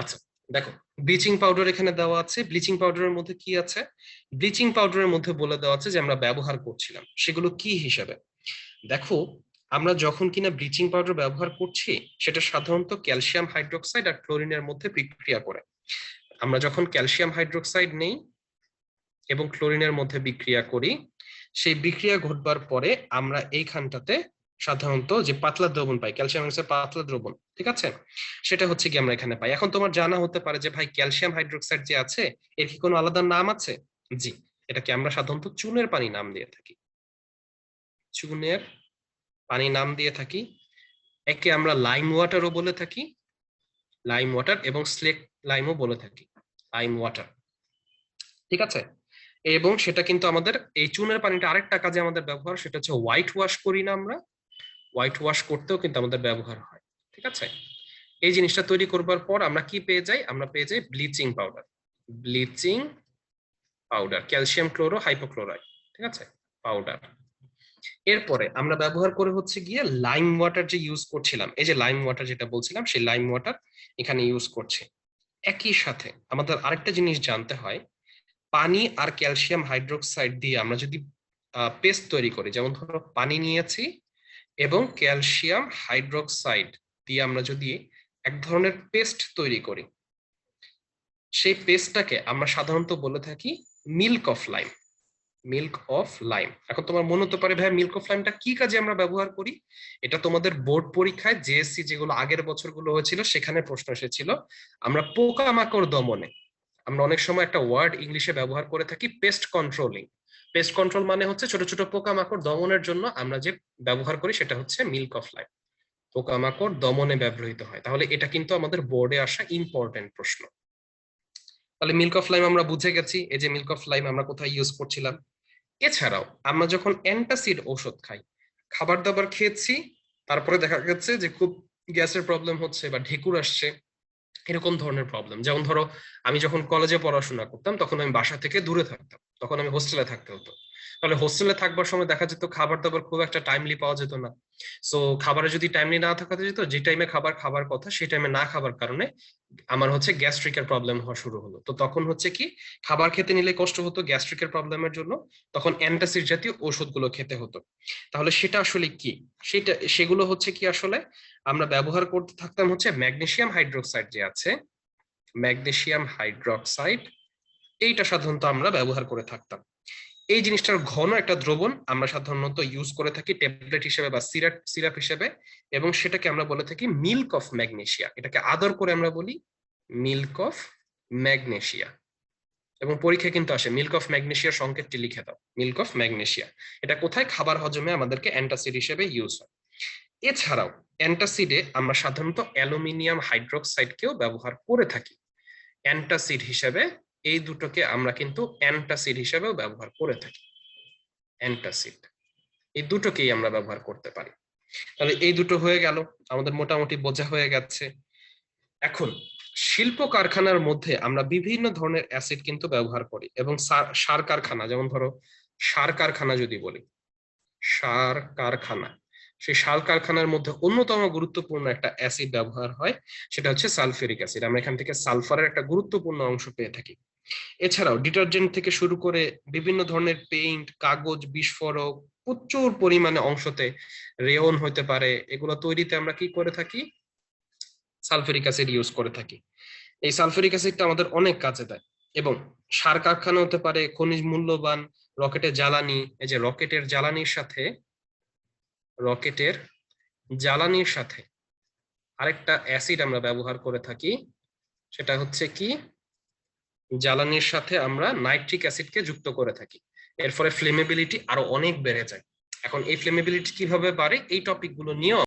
আচ্ছা দেখো bleaching powder এখানে দেওয়া আছে। ব্লিচিং পাউডারের মধ্যে কি আছে? ব্লিচিং পাউডারের মধ্যে বলে দেওয়া আছে যে, আমরা ব্যবহার করছিলাম। সেগুলো কি হিসাবে? দেখো, আমরা যখন কিনা ব্লিচিং পাউডার ব্যবহার করছি, সেটা সাধারণত ক্যালসিয়াম হাইড্রোক্সাইড আর ক্লোরিনের মধ্যে বিক্রিয়া করে। আমরা যখন ক্যালসিয়াম হাইড্রোক্সাইড নেই এবং ক্লোরিনের মধ্যে বিক্রিয়া করি, সেই বিক্রিয়া ঘটবার পরে আমরা এইখানটাতে সাধারণত যে পাতলা দ্রবণ পাই, ক্যালসিয়াম হচ্ছে পাতলা দ্রবণ, ঠিক আছে? সেটা হচ্ছে কি আমরা এখানে পাই। এখন তোমার জানা হতে পারে যে, ভাই, ক্যালসিয়াম হাইড্রোক্সাইড যে আছে, এর কি কোনো আলাদা নাম আছে? জি, এটাকে আমরা সাধারণত চুনের পানি নাম দিয়ে থাকি। চুনের পানি নাম দিয়ে থাকি। একে আমরা লাইম ওয়াটারও বলে থাকি। লাইম ওয়াটার এবং স্লেক লাইমও বলে থাকি। লাইম ওয়াটার ঠিক আছে? এবং সেটা কিন্তু আমাদের, এই চুনের পানিটা আরেকটা কাজে আমাদের ব্যবহার, সেটা হচ্ছে হোয়াইট ওয়াশ করি না আমরা। হোয়াইট ওয়াশ করতেও কিন্তু আমাদের ব্যবহার হয়, ঠিক আছে? এই জিনিসটা তৈরি করবার পর আমরা কি পেয়ে যাই? আমরা পেয়ে যাই bleaching powder bleaching powder calcium chloro hypochloride ঠিক আছে? পাউডার এরপরে আমরা ব্যবহার করে হচ্ছে গিয়ে লাইম ওয়াটার যে ইউজ করছিলাম, এই যে লাইম ওয়াটার যেটা বলছিলাম, সেই লাইম ওয়াটার এখানে ইউজ করছে। একই সাথে আমাদের আরেকটা জিনিস জানতে হয়, পানি আর ক্যালসিয়াম হাইড্রোক্সাইড দিয়ে আমরা যদি পেস্ট তৈরি করি, যেমন ধরো পানি নিয়েছি এবং ক্যালসিয়াম হাইড্রোক্সাইড দিয়ে আমরা যদি এক ধরনের পেস্ট তৈরি করি, সেই পেস্টটাকে আমরা সাধারণত বলে থাকি milk of lime. Milk of lime. এখন তোমার মনে হতে পারে ভাই মিল্ক অফ লাইমটা কি কাজে আমরা ব্যবহার করি? এটা তোমাদের বোর্ড পরীক্ষায় জেএসসি যেগুলো আগের বছরগুলো হয়েছিল, সেখানে প্রশ্ন এসেছিল। আমরা পোকামাকড় দমনে, আমরা অনেক সময় একটা ওয়ার্ড ইংলিশে ব্যবহার করে থাকি, পেস্ট কন্ট্রোলিং। পেস্ট কন্ট্রোল মানে হচ্ছে ছোট ছোট পোকামাকড় দমনের জন্য আমরা যে ব্যবহার করি সেটা হচ্ছে মিল্ক অফ লাইম পোকামাকড় দমনে ব্যবহৃত হয়। তাহলে এটা কিন্তু আমাদের বোর্ডে আসা ইম্পর্টেন্ট প্রশ্ন। তাহলে মিল্ক অফ লাইম আমরা বুঝে গেছি, এই যে মিল্ক অফ লাইম আমরা কোথায় ইউজ করছিলাম? এছাড়াও আমরা যখন অ্যান্টাসিড ঔষধ খাই, খাবার দাবার খেয়েছি, তারপরে দেখা গেছে যে খুব গ্যাসের প্রবলেম হচ্ছে বা ঢেকুর আসছে এরকম ধরনের প্রবলেম যেমন ধরো, আমি যখন কলেজে পড়াশোনা করতাম, তখন আমি বাসা থেকে দূরে থাকতাম। তখন আমি হোস্টেলে থাকতে হতো। তাহলে হোস্টেলে থাকবার সময় দেখা যেত খাবার দাবার খুব একটা টাইমলি পাওয়া যেত না। সো খাবারে যদি টাইমলি না থাকা যেত, যে টাইমে খাবার খাবার কথা সেই টাইমে না খাবার কারণে আমার হচ্ছে গ্যাস্ট্রিকের প্রবলেম হওয়া শুরু হলো। তো তখন হচ্ছে কি, খাবার খেতে নিলে কষ্ট হতো গ্যাস্ট্রিকের প্রবলেমের জন্য, তখন অ্যান্টাসিড জাতীয় ওষুধগুলো খেতে হতো। তাহলে সেটা আসলে কি? সেটা, সেগুলো হচ্ছে কি আসলে আমরা ব্যবহার করতে থাকতাম হচ্ছে ম্যাগনেসিয়াম হাইড্রোক্সাইড যে আছে ম্যাগনেসিয়াম হাইড্রোক্সাইড এইটা সাধারণত আমরা ব্যবহার করে থাকতাম। এই জিনিসটার ঘন একটা দ্রবণ আমরা সাধারণত ইউজ করে থাকি ট্যাবলেট হিসেবে বা সিরাপ সিরাপ হিসেবে এবং সেটাকে আমরা বলে থাকি মিল্ক অফ ম্যাগনেশিয়া এটাকে আদর করে আমরা বলি মিল্ক অফ ম্যাগনেশিয়া এবং পরীক্ষা কিন্তু আসে মিল্ক অফ ম্যাগনেশিয়ার সংকেতটি লিখে দাও মিল্ক অফ ম্যাগনেশিয়া এটা কোথায়? খাবার হজমে আমাদেরকে অ্যান্টাসিড হিসেবে ইউজ হয়। এছাড়াও অ্যান্টাসিডে আমরা সাধারণত অ্যালুমিনিয়াম হাইড্রোক্সাইডকেও ব্যবহার করে থাকি। অ্যান্টাসিড হিসেবে এই দুটোকে আমরা কিন্তু অ্যান্টাসিড হিসেবেও ব্যবহার করে থাকি। অ্যান্টাসিড। এই দুটোকেই আমরা ব্যবহার করতে পারি। তাহলে এই দুটো হয়ে গেল। আমাদের মোটামুটি বোঝা হয়ে গেছে। এখন, শিল্প কারখানার মধ্যে আমরা বিভিন্ন ধরনের অ্যাসিড কিন্তু ব্যবহার করি এবং সার কারখানা, যেমন ধরো, সার কারখানা যদি বলি। সার কারখানা। সেই সার কারখানার মধ্যে অন্যতম গুরুত্বপূর্ণ একটা অ্যাসিড ব্যবহার হয়, সেটা হচ্ছে সালফেরিক অ্যাসিড আমরা এখান থেকে সালফারের একটা গুরুত্বপূর্ণ অংশ পেয়ে থাকি। এছাড়াও ডিটারজেন্ট থেকে শুরু করে বিভিন্ন ধরনের পেইন্ট কাগজ, বিস্ফোরক, প্রচুর পরিমাণে অংশতে রেয়ন হতে পারে। এগুলো তৈরিতে আমরা কি করে থাকি? সালফেরিক অ্যাসিড ইউজ করে থাকি। এই সালফেরিক অ্যাসিডটা আমাদের অনেক কাজে দেয় এবং সার কারখানা হতে পারে, খনিজ মূল্যবান, রকেটের জ্বালানি, এই যে রকেটের জ্বালানির সাথে রকেটের জ্বালানির সাথে আরেকটা অ্যাসিড আমরা ব্যবহার করে থাকি, সেটা হচ্ছে কি? জ্বালানির সাথে আমরা নাইট্রিক অ্যাসিডকে যুক্ত করে থাকি। এর ফলে ফ্লেমেবিলিটি আরও অনেক বেড়ে যায়। এখন এই ফ্লেমেবিলিটি কীভাবে বাড়ে? এই টপিকগুলো নিয়েও